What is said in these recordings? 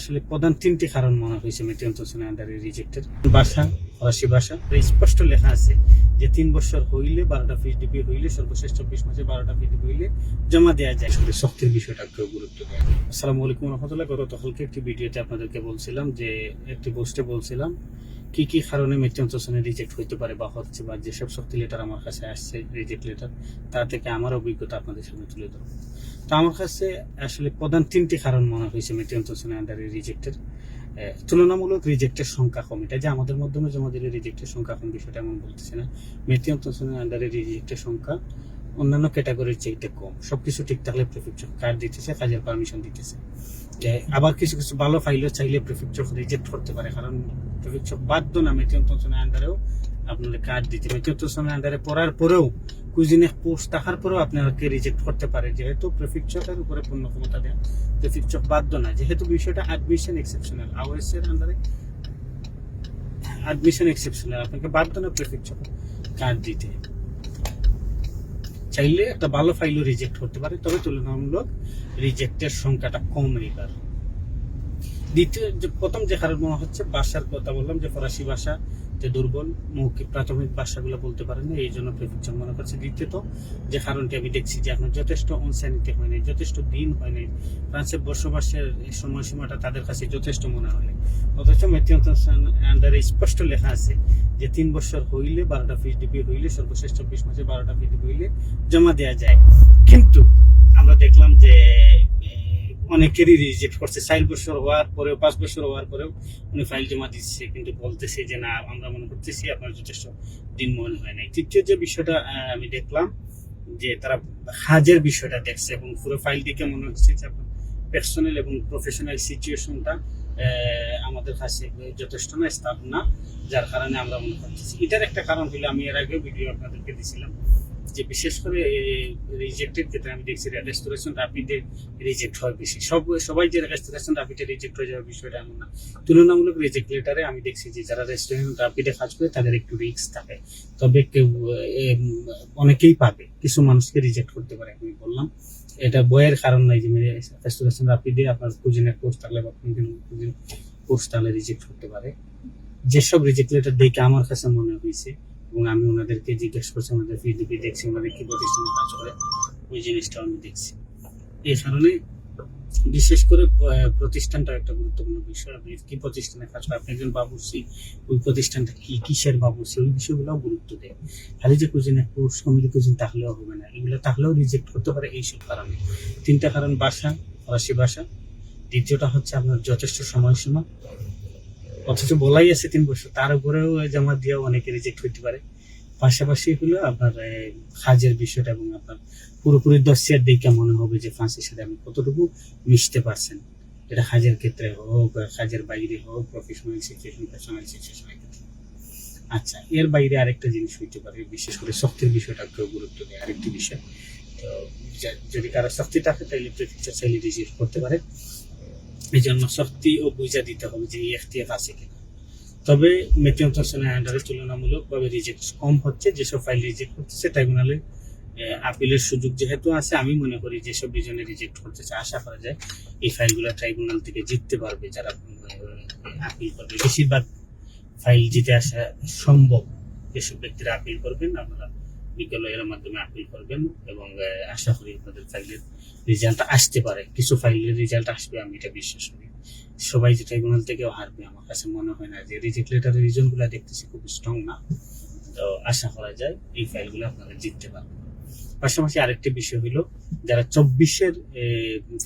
আসলে প্রধান তিনটি কারণ মনে হয়েছে মেটিয়ন হোসেন আন্ডারে রিজেক্টের ভাষা, ফরাসি ভাষা। স্পষ্ট লেখা আছে যে তিন বছর হইলে বারোটা ফিস ডিপি হইলে সর্বশেষ চব্বিশ মাসে বারোটা ডিপি হইলে জমা দেওয়া যায়। আসলে শক্তির বিষয়টা কেউ গুরুত্ব দেয়। আসসালামু আলাইকুম রহমতুল্লাহ। গত কালকে একটি ভিডিওতে আপনাদেরকে বলছিলাম যে, একটি পোস্টে বলছিলাম কি কি কারণে মেটিয়ন হোসেনের রিজেক্ট হইতে পারে বা হচ্ছে বা যেসব শক্তি লেটার আমার কাছে আসছে রিজেক্ট লেটার তা থেকে আমার অভিজ্ঞতা আপনাদের সামনে তুলে ধরবো। তো আমার কাছে আসলে প্রধান তিনটি কারণ মনে হয়েছে মেটিয়ন হোসেনের আন্ডারে রিজেক্টের তুলনামূলক রিজেক্টের সংখ্যা কম। এটা যে আমাদের মাধ্যমে জমা দিলে রিজেক্টের সংখ্যা কম, বিষয়টা এমন বলতেছে না। মেটিয়ন হোসেনের আন্ডারে রিজেক্টের সংখ্যা অন্যান্য ক্যাটাগরির চাইতে কম। সবকিছু ঠিক থাকলে প্রেফেকচার কার্ড দিতেছে, কাজের পারমিশন দিতেছে। আবার কিছু কিছু ভালো ফাইলও চাইলে প্রেফেকচার রিজেক্ট করতে পারে, কারণ প্রেফেকচার বাধ্য না মেটিয়ন হোসেনের আন্ডারেও আপনাদের কার্ড দিতে মেটিয়ন হোসেনের আন্ডারে পড়ার পরেও কুজিনে পোস্ট থাকার পরেও আপনাকে রিজেক্ট করতে পারে। যেহেতু প্রেফেকচারের উপরে পূর্ণ ক্ষমতা দেয় প্রেফেকচার বাধ্য না। যেহেতু বিষয়টা অ্যাডমিশন এক্সেপশনাল আওএস এর আন্ডারে অ্যাডমিশন এক্সেপশনাল আপনাকে বাধ্য না প্রেফেকচার কার্ড দিতে। চাইলে একটা ভালো ফাইলও রিজেক্ট করতে পারে, তবে তুলনামূলক রিজেক্টের সংখ্যাটা কম এবার। দ্বিতীয় প্রথম যে কারণ মনে হচ্ছে ভাষার কথা বললাম যে ফরাসি ভাষা যে দুর্বল মৌখিক প্রাথমিক ভাষাগুলো বলতে পারেন না, এই জন্য প্রেফেকচার মনে করছে দ্বিতীয়ত যে কারণটি আমি দেখছি যে আপনার যথেষ্ট অনসানিতে হয় নাই, যথেষ্ট দিন হয় নাই। ফ্রান্সে বসবাসের এই সময়সীমাটা তাদের কাছে যথেষ্ট মনে হয় নাই। অথচ মেথিয়ন আন্ডারে স্পষ্ট লেখা আছে যে তিন বছর হইলে বারোটা ফিস ডিপি হইলে, সর্বশেষ চব্বিশ মাসে বারোটা ডিপি হইলে জমা দেওয়া যায়। কিন্তু আমরা দেখলাম যে অনেকেরই রিজেক্ট করছে। চার বছর হওয়ার পরেও, পাঁচ বছর হওয়ার পরেও উনি ফাইল জমা দিচ্ছে। কিন্তু বলতেছে যে, না, আমরা মনে করতেছি আপনার যথেষ্ট দিন মনে হয় নাই। তৃতীয় যে বিষয়টা আমি দেখলাম যে, তারা হাজের বিষয়টা দেখছে এবং পুরো ফাইল দিকে মনে হচ্ছে যে, আপনার পার্সোনাল এবং প্রফেশনাল সিচুয়েশনটা আমাদের কাছে যথেষ্ট না স্টাফ না। যার কারণে আমরা মনে করতেছি। এটার একটা কারণ হলো, আমি এর আগেও ভিডিও আপনাদেরকে দিছিলাম। যে বিশেষ করে রিজেক্টের ক্ষেত্রে আমি দেখছি রেস্টোরেশন রাপিডে রিজেক্ট হয় বেশি। সব, সবাই যে রেস্টোরেশন রাপিডে রিজেক্ট হয়ে যাবে বিষয়টা এমন না। তুলনামূলক রিজেক্ট লেটারে আমি দেখছি যে যারা রেস্টুরেন্ট রাপিডে কাজ করে, তাদের একটু রিস্ক থাকে। তবে কেউ অনেকেই পাবে। কিছু মানুষকে রিজেক্ট করতে পারে, আমি বললাম। এটা বইয়ের কারণ নাই যে রেস্টোরেশন রাপিডে আপনার কুজিনের কোর্স থাকলে বা কোর্স থাকলে রিজেক্ট করতে পারে। যেসব রিজেক্ট লেটার দেখে আমার কাছে মনে হয়েছে এবং আমি ওনাদেরকে জিজ্ঞেস করছি ওনাদের ফিডব্যাক দেখছি ওনাদের কি প্রতিষ্ঠানে কাজ করে, ওই জিনিসটা আমি দেখছি। এই কারণে বিশেষ করে প্রতিষ্ঠানটা একটা গুরুত্বপূর্ণ বিষয়। আপনি কি প্রতিষ্ঠানে কাজ করে আপনি একজন বাবুসি ওই প্রতিষ্ঠানটা কি কিসের বাবুসি ওই বিষয়গুলোও গুরুত্ব দেয়। খালি যে কুজিনে কোর্স কমিটি কুজিন থাকলেও হবে না। এগুলো থাকলেও রিজেক্ট করতে পারে এইসব কারণে। তিনটা কারণ ভাষা ফরাসি ভাষা। দ্বিতীয়টা হচ্ছে আপনার যথেষ্ট সময়সীমা। অথচ বলাই আছে তিন বছর। তার উপরেও জমা দিয়েও অনেকে রিজেক্ট হইতে পারে। পাশাপাশি হলো আপনার এ, কাজের বিষয়টা এবং আপনার পুরোপুরি দশিয়ার দিকে মনে হবে যে ফ্রান্সের সাথে আপনি কতটুকু মিশতে পারছেন। এটা কাজের ক্ষেত্রে হোক বা কাজের বাইরে হোক প্রফেশনাল সিচুয়েশন পার্সোনাল সিচুয়েশনের ক্ষেত্রে। আচ্ছা এর বাইরে আরেকটা জিনিস হইতে পারে বিশেষ করে শক্তির বিষয়টা কেউ গুরুত্ব দেয় আরেকটি বিষয়। তো যদি কারও শক্তি থাকে তাহলে প্রেফিকচার চাইলে রিজিভ করতে পারে। এই জন্য শক্তি ও বুঝা দিতে হবে যে এই এখতিয়ার আছে কিনা। তবে মেটিয়ন হোসেনের আন্ডারে তুলনামূলকভাবে রিজেক্ট কম হচ্ছে, যেসব ফাইল রিজেক্ট করতেছে ট্রাইব্যুনালে আপিলের সুযোগ যেহেতু আছে, আমি মনে করি যেসব রিজনে রিজেক্ট করতেছে, আশা করা যায় এই ফাইলগুলো ট্রাইব্যুনাল থেকে জিততে পারবে যারা আপিল করবে। বেশিরভাগ ফাইল জিতে আসা সম্ভব, যেসব ব্যক্তিরা আপিল করবেন আপনারা বিদ্যালয়ের মাধ্যমে আপিল করবেন এবং আশা করি আপনাদের ফাইলের রেজাল্ট আসতে পারে। কিছু ফাইলের রেজাল্ট আসবে, আমি এটা বিশ্বাস করি। সবাই যে ট্রাইব্যুনাল থেকেও হারবে, আমার কাছে মনে হয় না যে রিজেক্ট লেটারের রিজনগুলো দেখতেছি খুব স্ট্রং না। তো আশা করা যায় এই ফাইলগুলো আপনারা জিততে পারবেন। পাশাপাশি আরেকটি বিষয় হলো যারা চব্বিশের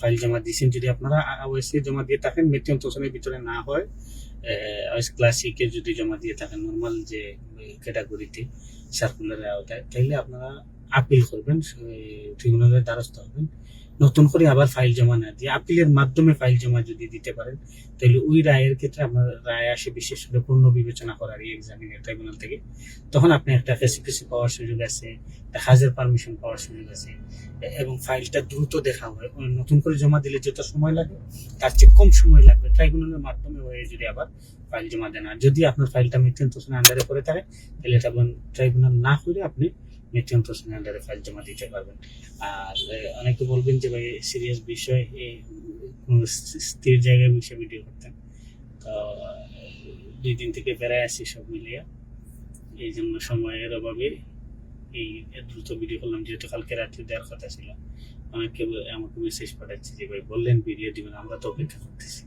ফাইল জমা দিয়েছেন, যদি আপনারা জমা দিয়ে থাকেন তোষণের ভিতরে না হয় ক্লাসিকে যদি জমা দিয়ে থাকেন নর্মাল যে ক্যাটাগরিতে সার্কুলারের আওতায় তাহলে আপনারা আপিল করবেন ট্রিবিউনালের দ্বারস্থ হবেন। নতুন করে আবার ফাইল জমা না দিয়ে আপিলের মাধ্যমে ফাইল জমা যদি দিতে পারেন, তাহলে ওই রায়ের ক্ষেত্রে আপনার রায় আসে বিশেষ করে পূর্ণ বিবেচনা করার এই এক্সামিনের ট্রাইব্যুনাল থেকে। তখন আপনি একটা ফেসিফিসি পাওয়ার সুযোগ আছে, একটা হাজার পারমিশন পাওয়ার সুযোগ আছে, এবং ফাইলটা দ্রুত দেখা হয়। নতুন করে জমা দিলে যত সময় লাগে, তার চেয়ে কম সময় লাগবে। ট্রাইব্যুনালের মাধ্যমে হয়ে যদি আবার ফাইল জমা দেন। আর যদি আপনার ফাইলটা তোষণের আন্ডারে করে থাকে, তাহলে এটা ট্রাইব্যুনাল না করে আপনি নিত্যন্ত আন্ডারে ফাইল জমা দিতে পারবেন। আর অনেকে বলবেন যে ভাই সিরিয়াস বিষয় এই স্থির জায়গায় বসে ভিডিও করতেন। তো, দুই দিন থেকে বেড়ায় আসি সব মিলিয়ে। এই জন্য সময়ের অভাবে এই দ্রুত ভিডিও করলাম। যেহেতু কালকে রাত্রে দেওয়ার কথা ছিল অনেকে আমাকে মেসেজ পাঠাচ্ছে যে ভাই, বললেন ভিডিও দিবেন, আমরা তো অপেক্ষা করতেছি।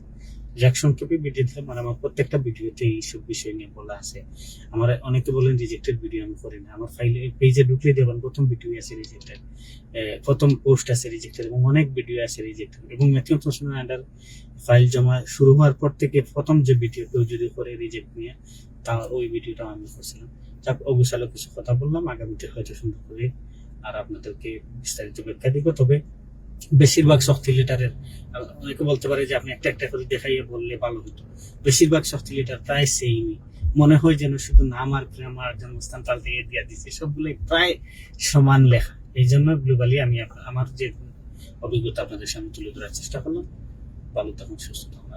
যাক, সংক্ষেপে ভিডিও দিলাম আর আমার প্রত্যেকটা ভিডিওতে এইসব বিষয় নিয়ে বলা আছে। আমার অনেকে বলেন রিজেক্টেড ভিডিও আমি করি না। আমার ফাইলে পেজে ঢুকলে দেবেন, প্রথম ভিডিও আছে রিজেক্টেড প্রথম পোস্ট আছে রিজেক্টেড এবং অনেক ভিডিও আছে রিজেক্টেড এবং ম্যাথিউ তোষণের আন্ডার ফাইল জমা শুরু হওয়ার পর থেকে প্রথম যে ভিডিও কেউ যদি করে রিজেক্ট নিয়ে তা ওই ভিডিওটা আমি করছিলাম। যাক অবশ্যালো কিছু কথা বললাম, আগামীতে হয়তো সুন্দর করে আর আপনাদেরকে বিস্তারিত ব্যাখ্যা দিব। তবে বেশিরভাগ শক্তি লিটারের অনেকে বলতে পারে যে আপনি একটা একটা করে দেখাইয়ে বললে ভালো হতো। বেশিরভাগ শক্তি লিটার প্রায় সেইমই মনে হয় যেন শুধু নাম আর প্রেম আর জন্মস্থান তাল দিয়ে দিয়ে দিচ্ছে সবগুলোই প্রায় সমান লেখা। এই জন্য গ্লোবালি আমি আমার যে অভিজ্ঞতা আপনাদের সামনে তুলে ধরার চেষ্টা করলাম। ভালো থাকুন, সুস্থ থাকুন